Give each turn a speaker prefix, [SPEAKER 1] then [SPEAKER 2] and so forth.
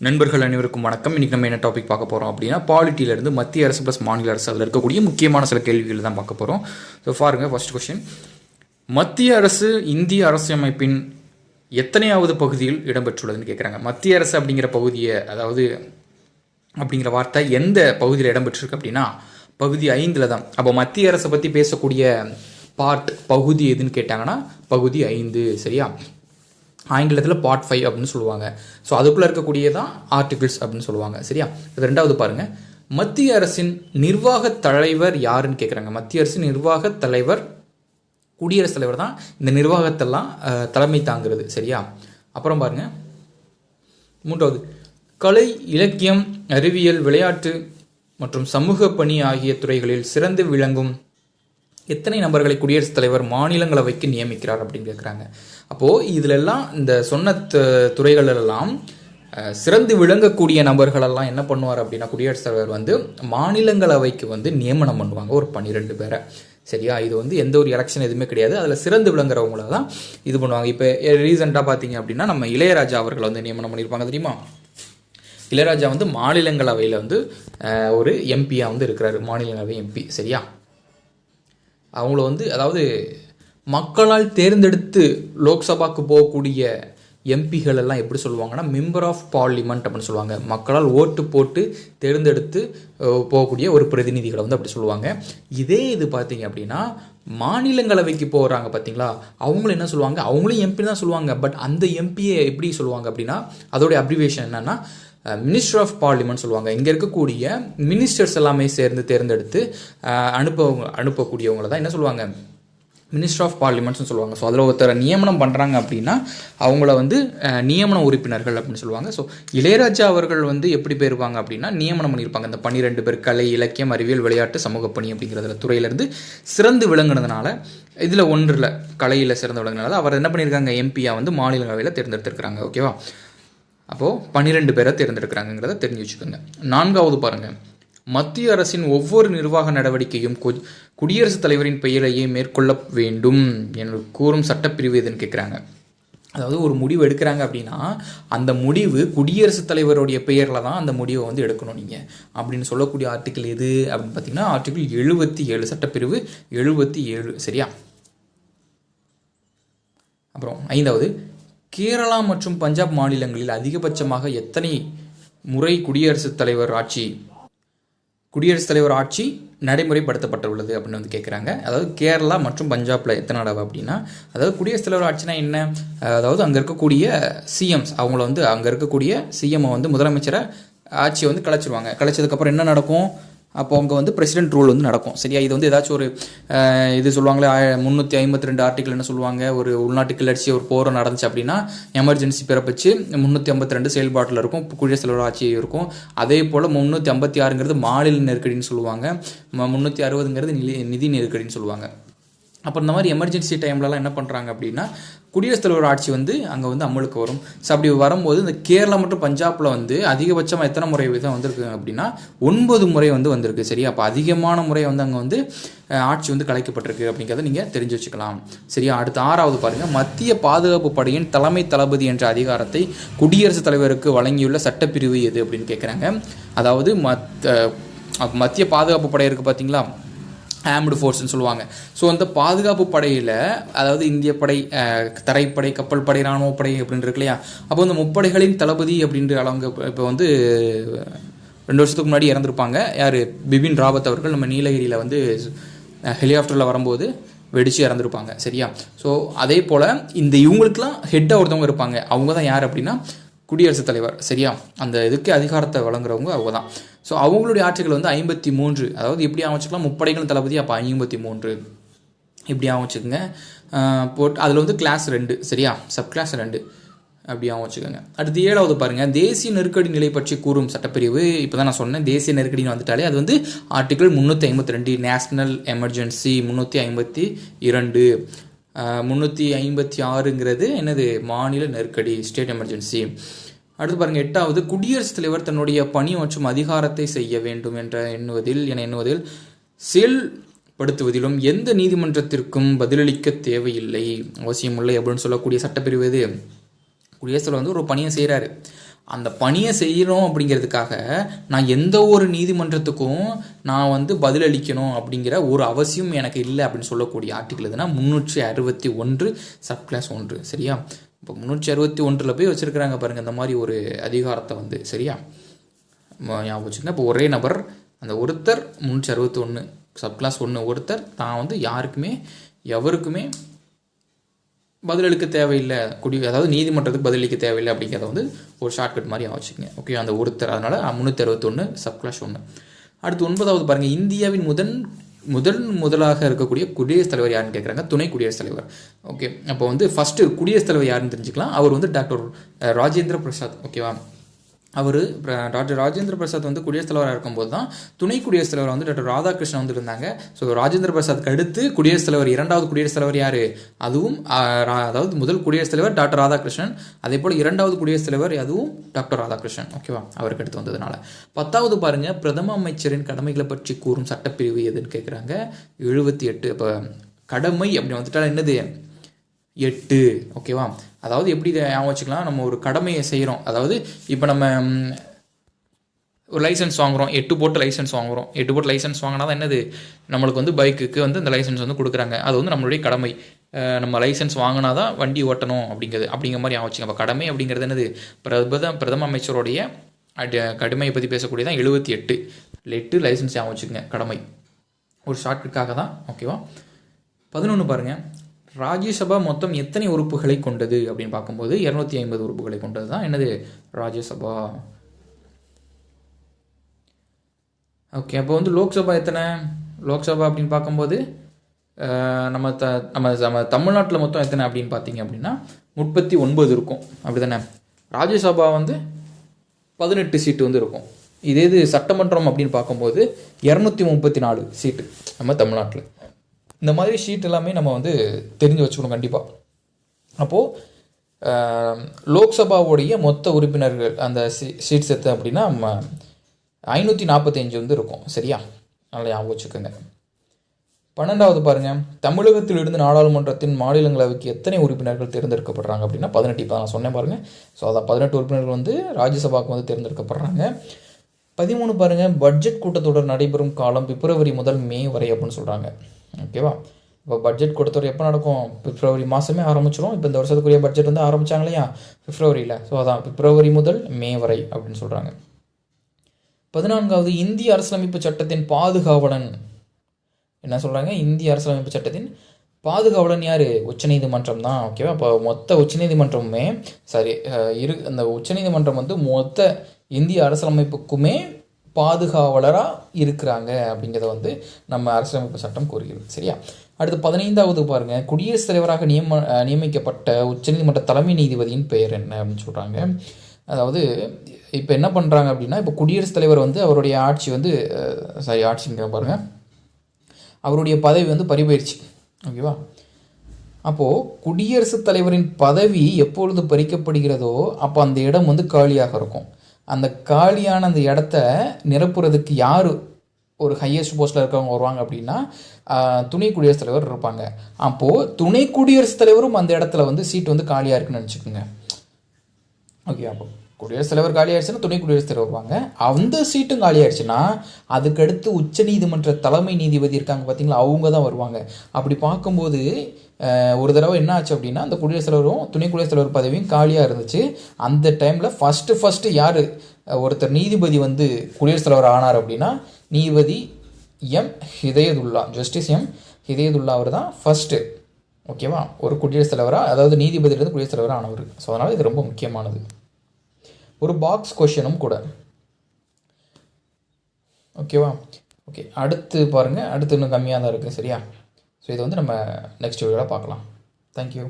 [SPEAKER 1] நண்பர்கள் அனைவருக்கும் வணக்கம். இன்றைக்கி நம்ம என்ன டாபிக் பார்க்க போகிறோம் அப்படின்னா பாலிட்டியிலேருந்து மத்திய அரசு ப்ளஸ் மாநில அரசு அதில் இருக்கக்கூடிய முக்கியமான சில கேள்விகள் தான் பார்க்க போகிறோம் ஸோ பாருங்க ஃபர்ஸ்ட் கொஸ்டின் மத்திய அரசு இந்திய அரசியமைப்பின் எத்தனையாவது பகுதியில் இடம்பெற்றுள்ளதுன்னு கேட்குறாங்க மத்திய அரசு அப்படிங்கிற பகுதியை அதாவது அப்படிங்கிற வார்த்தை எந்த பகுதியில் இடம்பெற்றிருக்கு அப்படின்னா பகுதி ஐந்தில் தான். அப்போ மத்திய அரசை பற்றி பேசக்கூடிய பார்ட் பகுதி எதுன்னு கேட்டாங்கன்னா பகுதி ஐந்து சரியா? ஆங்கிலத்தில் பார்ட் ஃபைவ் அப்படின்னு சொல்லுவாங்க. ஸோ அதுக்குள்ளே இருக்கக்கூடியதான் ஆர்டிகிள்ஸ் அப்படின்னு சொல்லுவாங்க. சரியா? இது ரெண்டாவது பாருங்க. மத்திய அரசின் நிர்வாக தலைவர் யாருன்னு கேட்குறாங்க மத்திய அரசின் நிர்வாக தலைவர் குடியரசுத் தலைவர் தான் இந்த நிர்வாகத்தெல்லாம் தலைமை தாங்கிறது. சரியா? அப்புறம் பாருங்க. மூன்றாவது கலை இலக்கியம் அறிவியல் விளையாட்டு மற்றும் சமூக பணி ஆகிய துறைகளில் சிறந்து விளங்கும் எத்தனை நபர்களை குடியரசுத் தலைவர் மாநிலங்களவைக்கு நியமிக்கிறார் அப்படின்னு கேட்குறாங்க அப்போது இதிலெல்லாம் இந்த சொன்ன து- துறைகளெல்லாம் சிறந்து விளங்கக்கூடிய நபர்களெல்லாம் என்ன பண்ணுவார் அப்படின்னா குடியரசுத் தலைவர் வந்து மாநிலங்களவைக்கு வந்து நியமனம் பண்ணுவாங்க ஒரு பன்னிரெண்டு பேரை. சரியா? இது வந்து எந்த ஒரு எலெக்ஷன் எதுவுமே கிடையாது. அதில் சிறந்து விளங்குறவங்கள தான் இது பண்ணுவாங்க. இப்போ ரீசெண்டாக பார்த்தீங்க அப்படின்னா நம்ம இளையராஜா அவர்களை வந்து நியமனம் பண்ணியிருப்பாங்க தெரியுமா? இளையராஜா வந்து மாநிலங்களவையில் வந்து ஒரு எம்பியாக வந்து இருக்கிறாரு. மாநிலங்களவை எம்பி சரியா? அவங்கள வந்து அதாவது மக்களால் தேர்ந்தெடுத்து லோக்சபாக்கு போகக்கூடிய எம்பிகள் எல்லாம் எப்படி சொல்லுவாங்கன்னா மெம்பர் ஆஃப் பார்லிமெண்ட் அப்படின்னு சொல்லுவாங்க. மக்களால் ஓட்டு போட்டு தேர்ந்தெடுத்து போகக்கூடிய ஒரு பிரதிநிதிகளை வந்து அப்படி சொல்லுவாங்க. இதே இது பார்த்தீங்க அப்படின்னா மாநிலங்களவைக்கு போகிறாங்க பார்த்தீங்களா? அவங்களும் என்ன சொல்லுவாங்க? அவங்களும் எம்பி தான் சொல்லுவாங்க. பட் அந்த எம்பியை எப்படி சொல்லுவாங்க அப்படின்னா அதோடைய அப்ரிவேஷன் என்னன்னா மினிஸ்டர் ஆஃப் பார்லிமெண்ட் சொல்லுவாங்க. இங்கே இருக்கக்கூடிய மினிஸ்டர்ஸ் எல்லாமே சேர்ந்து தேர்ந்தெடுத்து அனுப்பவங்க அனுப்ப தான் என்ன சொல்லுவாங்க? மினிஸ்டர் ஆஃப் பார்லிமெண்ட்ஸ்னு சொல்லுவாங்க. ஸோ அதில் ஒருத்தரை நியமனம் பண்ணுறாங்க அப்படின்னா அவங்கள வந்து நியமன உறுப்பினர்கள் அப்படின்னு சொல்லுவாங்க. ஸோ இளையராஜா அவர்கள் வந்து எப்படி போயிருப்பாங்க அப்படின்னா நியமனம் பண்ணியிருப்பாங்க. இந்த பன்னிரெண்டு பேர் கலை இலக்கியம் அறிவியல் விளையாட்டு சமூக பணி அப்படிங்கிறதுல துறையிலேருந்து சிறந்து விளங்குனதுனால இதில் ஒன்றில் கலையில் சிறந்து விளங்குனதால அவர் என்ன பண்ணியிருக்காங்க? எம்பியாக வந்து மாநிலங்களவையில் தேர்ந்தெடுத்திருக்கிறாங்க. ஓகேவா அப்போது பன்னிரெண்டு பேரை தேர்ந்தெடுக்கிறாங்கிறத தெரிஞ்சு வச்சுக்கோங்க. நான்காவது பாருங்கள் மத்திய அரசின் ஒவ்வொரு நிர்வாக நடவடிக்கையும் கு- குடியரசுத் தலைவரின் பெயரையே மேற்கொள்ள வேண்டும் என்று கூறும் சட்டப்பிரிவு எதுன்னு கேட்குறாங்க அதாவது ஒரு முடிவு எடுக்கிறாங்க அப்படின்னா அந்த முடிவு குடியரசுத் தலைவருடைய பெயரில் தான் அந்த முடிவை வந்து எடுக்கணும் நீங்கள் அப்படின்னு சொல்லக்கூடிய ஆர்டிக்கிள் எது அப்படின்னு பார்த்தீங்கன்னா ஆர்டிக்கிள் எழுபத்தி ஏழு சட்டப்பிரிவு எழுபத்தி ஏழு சரியா? அப்புறம் ஐந்தாவது கேரளா மற்றும் பஞ்சாப் மாநிலங்களில் அதிகபட்சமாக எத்தனை முறை குடியரசுத் தலைவர் ஆட்சி குடியரசுத் தலைவர் ஆட்சி நடைமுறைப்படுத்தப்பட்டுள்ளது அப்படின்னு வந்து கேட்குறாங்க அதாவது கேரளா மற்றும் பஞ்சாப்ல எத்தனை தடவை அப்படின்னா அதாவது குடியரசுத் தலைவர் ஆட்சினா என்ன? அதாவது அங்கே இருக்கக்கூடிய சிஎம்ஸ் அவங்கள வந்து அங்கே இருக்கக்கூடிய சிஎம்ஐ வந்து முதலமைச்சரை ஆட்சியை வந்து கலைச்சிருவாங்க. கலைச்சதுக்கப்புறம் என்ன நடக்கும்? அப்போ அங்கே வந்து பிரசிடென்ட் ரூல் வந்து நடக்கும். சரியா? இது வந்து ஏதாச்சும் ஒரு இது சொல்லுவாங்களே முந்நூற்றி ஐம்பத்தி ரெண்டு ஆர்டிக்கல் என்ன சொல்லுவாங்க? ஒரு உள்நாட்டு கிளர்ச்சி ஒரு போரம் நடந்துச்சு அப்படின்னா எமர்ஜென்சி பிறப்பிச்சு முந்நூற்றி ஐம்பத்தி ரெண்டு செயல்பாட்டில் இருக்கும் குடியரசுத் தலைவர் ஆட்சி இருக்கும். அதே போல் முந்நூற்றி ஐம்பத்தி ஆறுங்கிறது மாநில நெருக்கடின்னு சொல்லுவாங்க. முந்நூற்றி அறுபதுங்கிறது நிதி நிதி நெருக்கடின்னு சொல்லுவாங்க. அப்போ இந்த மாதிரி எமர்ஜென்சி டைம்லலாம் என்ன பண்ணுறாங்க அப்படின்னா குடியரசுத் தலைவர் ஆட்சி வந்து அங்கே வந்து அமலுக்கு வரும். ஸோ அப்படி வரும்போது இந்த கேரளா மற்றும் பஞ்சாபில் வந்து அதிகபட்சமாக எத்தனை முறை தான் வந்திருக்கு அப்படின்னா ஒன்பது முறை வந்து வந்திருக்கு சரியா? அப்போ அதிகமான முறை வந்து அங்கே வந்து ஆட்சி வந்து கலைக்கப்பட்டிருக்கு அப்படிங்கிறத நீங்கள் தெரிஞ்சு வச்சுக்கலாம் சரியா? அடுத்து ஆறாவது பாருங்கள் மத்திய பாதுகாப்பு படையின் தலைமை தளபதி என்ற அதிகாரத்தை குடியரசுத் தலைவருக்கு வழங்கியுள்ள சட்டப்பிரிவு எது அப்படின்னு கேட்குறாங்க அதாவது மத் மத்திய பாதுகாப்பு படை இருக்குது பார்த்தீங்களா ஆம்டு ஃபோர்ஸ்னு சொல்லுவாங்க. ஸோ அந்த பாதுகாப்பு படையில் அதாவது இந்திய படை தரைப்படை கப்பல் படை இராணுவ படை அப்படின்னு இருக்கு இல்லையா? அப்போ அந்த முப்படைகளின் தளபதி அப்படின்ற அவங்க இப்போ வந்து ரெண்டு வருஷத்துக்கு முன்னாடி இறந்துருப்பாங்க. யார்? பிபின் ராவத் அவர்கள் நம்ம நீலகிரியில் வந்து ஹெலிகாப்டரில் வரும்போது வெடிச்சு இறந்துருப்பாங்க. சரியா? ஸோ அதே போல் இந்த இவங்களுக்குலாம் ஹெட்டாக ஒருத்தவங்க இருப்பாங்க. அவங்க தான் யார் அப்படின்னா குடியரசுத் தலைவர். சரியா? அந்த இதுக்கு அதிகாரத்தை வழங்குறவங்க அவங்க தான் ஸோ அவங்களுடைய ஆட்சிகள் வந்து ஐம்பத்தி மூன்று அதாவது எப்படி அமைச்சுக்கலாம்? முப்படைகள் தளபதி அப்போ ஐம்பத்தி மூன்று. இப்படி அமைச்சுக்கோங்க? போட் அதில் வந்து கிளாஸ் ரெண்டு சரியா? சப் கிளாஸ் ரெண்டு. அப்படியாகவும் வச்சுக்கோங்க அடுத்து ஏழாவது பாருங்க. தேசிய நெருக்கடி நிலை பற்றி கூறும் சட்டப்பிரிவு. இப்போ தான் நான் சொன்னேன். தேசிய நெருக்கடின்னு வந்துட்டாலே அது வந்து ஆர்டிகிள் முந்நூற்றி ஐம்பத்தி ரெண்டு நேஷனல் எமர்ஜென்சி முந்நூற்றி ஐம்பத்தி இரண்டு. முந்நூற்றி ஐம்பத்தி ஆறுங்கிறது என்னது? மாநில நெருக்கடி ஸ்டேட் எமர்ஜென்சி அடுத்து பாருங்கள் எட்டாவது குடியரசுத் தலைவர் தன்னுடைய பணி மற்றும் அதிகாரத்தை செய்ய வேண்டும் என்ற எண்ணுவதில் என எண்ணுவதில் செயல்படுத்துவதிலும் எந்த நீதிமன்றத்திற்கும் பதிலளிக்க தேவையில்லை. அவசியமில்லை அப்படின்னு சொல்லக்கூடிய சட்டப்பிரிவு இது குடியரசுத் தலைவர் வந்து ஒரு பணியை செய்கிறாரு அந்த பணியை செய்யணும் அப்படிங்கிறதுக்காக நான் எந்த ஒரு நீதிமன்றத்துக்கும் நான் வந்து பதிலளிக்கணும் அப்படிங்கிற ஒரு அவசியம் எனக்கு இல்லை அப்படின்னு சொல்லக்கூடிய ஆர்டிக்கல் எதுனா முந்நூற்றி அறுபத்தி ஒன்று சப் கிளாஸ் ஒன்று சரியா? இப்போ முந்நூற்றி அறுபத்தி ஒன்றில் போய் வச்சுருக்கிறாங்க பாருங்கள் இந்த மாதிரி ஒரு அதிகாரத்தை வந்து சரியா? ஞாபகம் வச்சுக்கோங்க. இப்போ ஒரே நபர் அந்த ஒருத்தர் முந்நூற்றி அறுபத்தி ஒன்று சப் கிளாஸ் ஒன்று ஒருத்தர் தான் வந்து யாருக்குமே எவருக்குமே பதிலளிக்க தேவையில்லை குடி அதாவது நீதிமன்றத்துக்கு பதிலளிக்க தேவையில்லை அப்படிங்கிறத வந்து ஒரு ஷார்ட்கட் மாதிரி ஆச்சுங்க ஓகே அந்த ஒருத்தர் அதனால் முந்நூற்றி அறுபத்தொன்று சப் கிளாஸ் ஒன்று அடுத்து ஒன்பதாவது பாருங்கள் இந்தியாவின் முதன் முதல் முதலாக இருக்கக்கூடிய குடியரசுத் தலைவர் யாருன்னு கேட்குறாங்க துணை குடியரசுத் தலைவர். ஓகே அப்போ வந்து ஃபஸ்ட்டு குடியரசுத் தலைவர் யாருன்னு தெரிஞ்சுக்கலாம். அவர் வந்து டாக்டர் ராஜேந்திர பிரசாத். ஓகேவா அவர் டாக்டர் ராஜேந்திர பிரசாத் வந்து குடியரசுத் தலைவராக இருக்கும்போது தான் துணை குடியரசுத் தலைவர் வந்து டாக்டர் ராதாகிருஷ்ணன் வந்து இருந்தாங்க ஸோ ராஜேந்திர பிரசாத்க்கு அடுத்து குடியரசுத் தலைவர் இரண்டாவது குடியரசுத் தலைவர் யார்? அதுவும் ரா- அதாவது முதல் குடியரசுத் தலைவர் டாக்டர் ராதாகிருஷ்ணன். அதே போல் இரண்டாவது குடியரசுத் தலைவர் அதுவும் டாக்டர் ராதாகிருஷ்ணன். ஓகேவா அவருக்கு அடுத்து வந்ததுனால. பத்தாவது பாருங்க பிரதம அமைச்சரின் கடமைகளை பற்றி கூறும் சட்டப்பிரிவு எதுன்னு கேட்குறாங்க எழுபத்தி எட்டு இப்போ கடமை அப்படி வந்துட்டால் என்னது? எட்டு ஓகேவா அதாவது எப்படி இதை ஞாபகம் வச்சுக்கலாம்? நம்ம ஒரு கடமையை செய்கிறோம் அதாவது இப்போ நம்ம ஒரு லைசன்ஸ் வாங்குறோம். எட்டு போட்டு லைசன்ஸ் வாங்குகிறோம் எட்டு போட்டு லைசன்ஸ் வாங்கினா தான் என்னது? நம்மளுக்கு வந்து பைக்குக்கு வந்து இந்த லைசன்ஸ் வந்து கொடுக்குறாங்க. அது வந்து நம்மளுடைய கடமை. நம்ம லைசன்ஸ் வாங்கினா தான் வண்டி ஓட்டணும் அப்படிங்கிறது அப்படிங்கிற மாதிரி ஞாபகம் அப்போ கடமை அப்படிங்கிறது என்னது? பிரதம பிரதம அமைச்சருடைய அடி கடுமையை பற்றி பேசக்கூடியதான் எழுபத்தி எட்டு. எட்டு லைசன்ஸ் ஞாபகம் வச்சுக்கோங்க. கடமை. ஒரு ஷார்ட்கட்காக தான் ஓகேவா பதினொன்று பாருங்கள் ராஜ்யசபா மொத்தம் எத்தனை உறுப்புகளை கொண்டது அப்படின்னு பார்க்கும்போது இரநூத்தி ஐம்பது உறுப்புகளை கொண்டது தான். என்னது? ராஜ்யசபா. ஓகே அப்போ வந்து லோக்சபா எத்தனை? லோக்சபா அப்படின்னு பார்க்கும்போது நம்ம த நம்ம நம்ம தமிழ்நாட்டில் மொத்தம் எத்தனை அப்படின்னு பார்த்தீங்க அப்படின்னா முப்பத்தி ஒன்பது இருக்கும். அப்படி தானே ராஜ்யசபா வந்து பதினெட்டு சீட்டு வந்து இருக்கும். இதே இது சட்டமன்றம் அப்படின்னு பார்க்கும்போது இரநூத்தி முப்பத்தி நாலு சீட்டு நம்ம தமிழ்நாட்டில். இந்த மாதிரி ஷீட் எல்லாமே நம்ம வந்து தெரிஞ்சு வச்சுக்கணும் கண்டிப்பாக அப்போது லோக்சபாவுடைய மொத்த உறுப்பினர்கள் அந்த சீ சீட்ஸ் செத்து அப்படின்னா ஐநூற்றி நாற்பத்தஞ்சு வந்து இருக்கும். சரியா? நல்லா ஞாபகம் வச்சுக்கோங்க. பன்னெண்டாவது பாருங்க. தமிழகத்திலிருந்து நாடாளுமன்றத்தின் மாநிலங்களவைக்கு எத்தனை உறுப்பினர்கள் தேர்ந்தெடுக்கப்படுறாங்க அப்படின்னா பதினெட்டு. இப்போ நான் சொன்னேன் பாருங்க. ஸோ அதான் பதினெட்டு உறுப்பினர்கள் வந்து ராஜ்யசபாவுக்கு வந்து தேர்ந்தெடுக்கப்படுறாங்க. பதிமூணு பாருங்க. பட்ஜெட் கூட்டத்தொடர் நடைபெறும் காலம் பிப்ரவரி முதல் மே வரை அப்படின்னு சொல்கிறாங்க ஓகேவா இப்போ பட்ஜெட் கொடுத்தவர் எப்போ நடக்கும்? பிப்ரவரி மாதமே ஆரம்பிச்சிடும் இப்போ இந்த வருஷத்துக்குரிய பட்ஜெட் வந்து ஆரம்பித்தாங்க இல்லையா பிப்ரவரியில். ஸோ அதான் பிப்ரவரி முதல் மே வரை அப்படின்னு சொல்கிறாங்க பதினான்காவது இந்திய அரசியலமைப்பு சட்டத்தின் பாதுகாவலன். என்ன சொல்கிறாங்க இந்திய அரசியலமைப்பு சட்டத்தின் பாதுகாவலன் யார்? உச்சநீதிமன்றம் தான். ஓகேவா அப்போ மொத்த உச்சநீதிமன்றமுமே சாரி இரு அந்த உச்சநீதிமன்றம் வந்து மொத்த இந்திய அரசியலமைப்புக்குமே பாதுகாவலராக இருக்கிறாங்க அப்படிங்கிறத வந்து நம்ம அரசியலமைப்பு சட்டம் கூறுகிறது. சரியா? அடுத்து பதினைந்தாவது பாருங்க. குடியரசுத் தலைவராக நியம நியமிக்கப்பட்ட உச்சநீதிமன்ற தலைமை நீதிபதியின் பெயர் என்ன அப்படின்னு சொல்கிறாங்க அதாவது இப்போ என்ன பண்ணுறாங்க அப்படின்னா இப்போ குடியரசுத் தலைவர் வந்து அவருடைய ஆட்சி வந்து சாரி ஆட்சிங்கிற பாருங்கள் அவருடைய பதவி வந்து பரிபயிற்சி ஓகேவா? அப்போது குடியரசுத் தலைவரின் பதவி எப்பொழுது பறிக்கப்படுகிறதோ அப்போ அந்த இடம் வந்து காலியாக இருக்கும். அந்த காலியான அந்த இடத்த நிரப்புறதுக்கு யார் ஒரு ஹையஸ்ட் போஸ்ட்டில் இருக்கவங்க வருவாங்க அப்படின்னா துணை குடியரசுத் தலைவர் இருப்பாங்க. அப்போது துணை குடியரசுத் தலைவரும் அந்த இடத்துல வந்து சீட் வந்து காலியாக இருக்குன்னு நினச்சிக்கோங்க. ஓகே அப்போ. குடியரசுத் தலைவர் காலி ஆயிடுச்சுன்னா துணை குடியரசுத் தலைவர் வருவாங்க. அந்த சீட்டும் காலி ஆயிடுச்சுன்னா அதுக்கடுத்து உச்ச நீதிமன்ற தலைமை நீதிபதி இருக்காங்க பார்த்தீங்களா அவங்க தான் வருவாங்க. அப்படி பார்க்கும்போது ஒரு தடவை என்ன ஆச்சு அப்படின்னா அந்த குடியரசுத் தலைவரும் துணை குடியரசுத் தலைவர் பதவியும் காலியாக இருந்துச்சு. அந்த டைமில் ஃபஸ்ட்டு ஃபஸ்ட்டு யார் ஒருத்தர் நீதிபதி வந்து குடியரசுத் தலைவர் ஆனார் அப்படின்னா நீதிபதி M. Hidayatullah justice M. Hidayatullah அவர் தான் ஃபஸ்ட்டு ஓகேவா? ஒரு குடியரசுத் தலைவராக அதாவது நீதிபதியிலிருந்து குடியரசுத் தலைவராக ஆனவர். ஸோ அதனால் இது ரொம்ப முக்கியமானது. ஒரு பாக்ஸ் கொஷனும் கூட. ஓகேவா ஓகே அடுத்து பாருங்கள் அடுத்து இன்னும் கம்மியாக தான் இருக்குது சரியா? ஸோ இதை வந்து நம்ம நெக்ஸ்ட் வீடியோவில் பார்க்கலாம். தேங்க்யூ